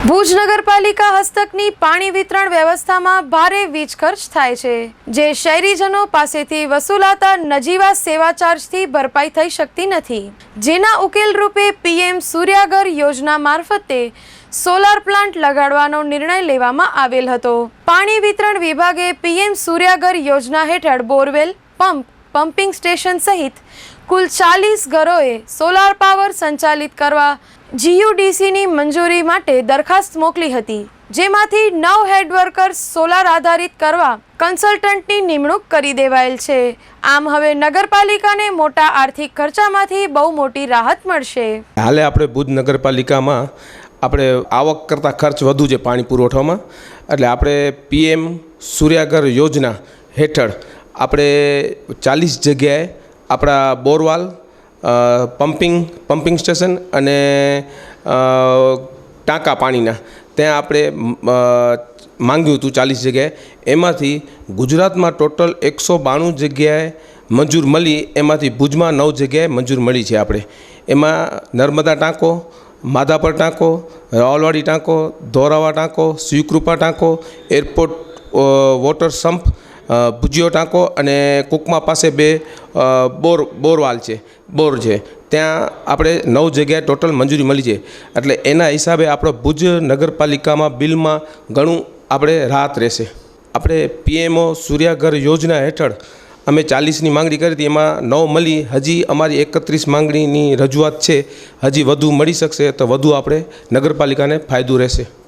ભુજ નગરપાલિકા હસ્તકની પાણી વિતરણ વ્યવસ્થામાં ભારે વીજ ખર્ચ થાય છે. જે શહેરીજનો પાસેથી વસૂલાતા નજીવા સેવા ચાર્જથી ભરપાઈ થઈ શકતી નથી. જેના ઉકેલ રૂપે પીએમ સૂર્યાગર યોજના મારફતે સોલાર પ્લાન્ટ લગાડવાનો નિર્ણય લેવામાં આવેલ હતો. પાણી વિતરણ વિભાગે પીએમ સૂર્યાગર યોજના હેઠળ બોરવેલ, પંપ પમ્પિંગ સ્ટેશન સહિત કુલ ચાલીસ ઘરોએ સોલાર પાવર સંચાલિત કરવા જીયુડીસીની મંજૂરી માટે દરખાસ્ત મોકલી હતી, જેમાંથી નવ હેડ વર્કર્સ સોલાર આધારિત કરવા કન્સલ્ટન્ટની નિમણૂક કરી દેવાયેલ છે. આમ હવે નગરપાલિકાને મોટા આર્થિક ખર્ચામાંથી બહુ મોટી રાહત મળશે. હાલે આપણે ભુજ નગરપાલિકામાં આપણે આવક કરતાં ખર્ચ વધુ છે પાણી પુરવઠામાં. એટલે આપણે પીએમ સૂર્યાગર યોજના હેઠળ આપણે ચાલીસ જગ્યાએ આપણા બોરવાલ પમ્પિંગ પમ્પિંગ સ્ટેશન અને ટાંકા પાણીના. ત્યાં આપણે માંગ્યું હતું ચાલીસ જગ્યાએ. એમાંથી ગુજરાતમાં ટોટલ એકસો બાણું જગ્યાએ મંજૂર મળી, એમાંથી ભુજમાં નવ જગ્યાએ મંજૂર મળી છે આપણે. એમાં નર્મદા ટાંકો, માધાપર ટાંકો, રાવલવાડી ટાંકો, ધોરાવા ટાંકો શિવકૃપા ટાંકો, એરપોર્ટ વોટર સંપ ભુજિયો ટાંકો અને કુકમા પાસે બે બોર, બોરવાલ છે, બોર છે. ત્યાં આપણે નવ જગ્યાએ ટોટલ મંજૂરી મળી છે. એટલે એના હિસાબે આપણો ભુજ નગરપાલિકામાં બિલમાં ઘણું આપણે રાહત રહેશે. આપણે પીએમઓ સૂર્યાઘર યોજના હેઠળ અમે ચાલીસની માંગણી કરી હતી. એમાં નવ મળી. હજી અમારી એકત્રીસ માંગણીની રજૂઆત છે. હજી વધુ મળી શકશે તો વધુ આપણે નગરપાલિકાને ફાયદો રહેશે.